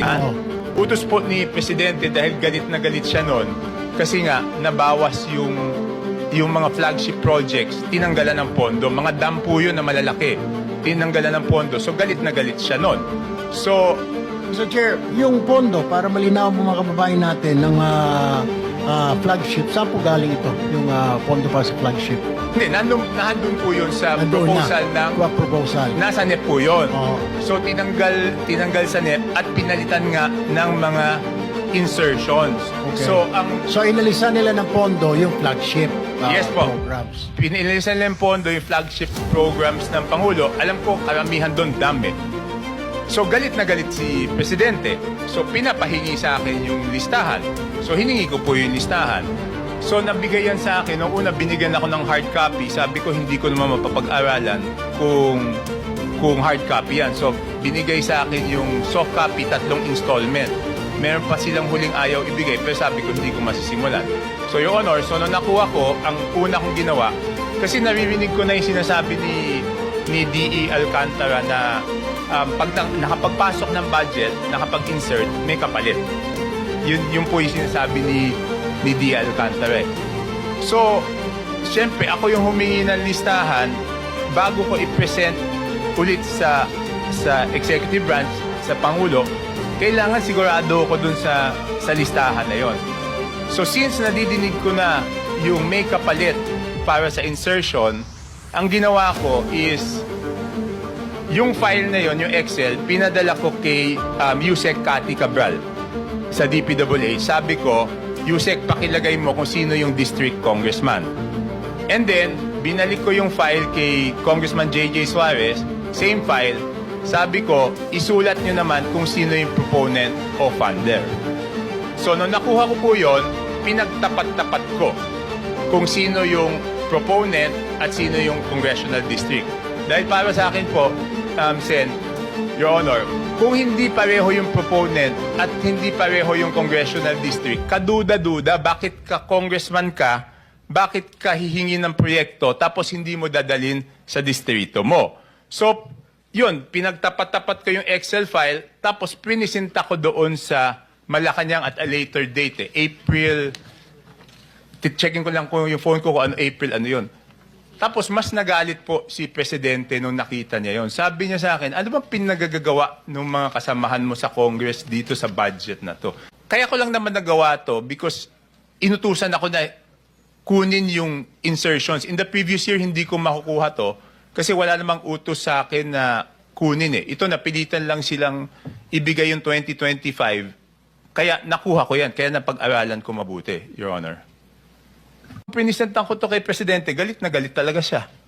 Oo. Utos po ni Presidente dahil galit na galit siya noon kasi nga nabawas yung yung mga flagship projects, tinanggalan ng pondo. Mga dam po yun na malalaki, tinanggalan ng pondo. So galit na galit siya noon. So, Mr. Chair, yung pondo, para malinaw mo mga kababayan natin ng ah, ah, flagship, saan po galing ito? Yung ah, pondo para sa flagship? hindi, nandun, nandun po yun sa Nandoon proposal na. ng Kwa proposal. Nasa NEP po yun. Oo. So tinanggal tinanggal sa NEP at pinalitan nga ng mga insertions. Okay. So ang So, inalisan nila ng pondo yung flagship ah, Yes po. programs. pinilisan nila yung pondo yung flagship programs ng Pangulo. Alam ko karamihan doon dami. So galit na galit si Presidente. So pinapahingi sa akin yung listahan. So hiningi ko po yung listahan. So nabigay yan sa akin. Noong una binigyan ako ng hard copy. Sabi ko hindi ko naman mapapag-aralan kung kung hard copy yan. So binigay sa akin yung soft copy, tatlong installment. Meron pa silang huling ayaw ibigay pero sabi ko hindi ko masisimulan. So Your Honor, so nung nakuha ko, ang una kong ginawa, kasi naririnig ko na yung sinasabi ni ni D.E. Alcantara na um, pag na- nakapagpasok ng budget, nakapag-insert, may kapalit. Yun, yun po yung sinasabi ni, ni D.E. Alcantara. eh. So, siyempre, ako yung humingi ng listahan bago ko i-present ulit sa sa executive branch, sa Pangulo, kailangan sigurado ko dun sa, sa listahan na yon. So since nadidinig ko na yung may kapalit para sa insertion, ang ginawa ko is yung file na yon, yung Excel, pinadala ko kay um, Yusek Cathy Cabral sa DPWH. Sabi ko, Yusek, pakilagay mo kung sino yung district congressman. And then, binalik ko yung file kay Congressman J.J. Suarez, same file. Sabi ko, isulat nyo naman kung sino yung proponent o funder. So, nung nakuha ko po yon, pinagtapat-tapat ko kung sino yung proponent at sino yung congressional district. Dahil para sa akin po, Sen, Your Honor, kung hindi pareho yung proponent at hindi pareho yung congressional district, kaduda-duda, bakit ka congressman ka, bakit ka hihingi ng proyekto tapos hindi mo dadalin sa distrito mo? So, yun, pinagtapat-tapat ko yung Excel file, tapos pinisinta ko doon sa Malacanang at a later date, eh, April, checking ko lang kung yung phone ko kung ano April, ano yun. Tapos mas nagalit po si Presidente nung nakita niya yon. Sabi niya sa akin, ano bang pinagagagawa ng mga kasamahan mo sa Congress dito sa budget na to? Kaya ko lang naman nagawa to because inutusan ako na kunin yung insertions. In the previous year, hindi ko makukuha to kasi wala namang utos sa akin na kunin eh. Ito, napilitan lang silang ibigay yung 2025. Kaya nakuha ko yan. Kaya napag-aralan ko mabuti, Your Honor. Pinisentan ko to kay Presidente, galit na galit talaga siya.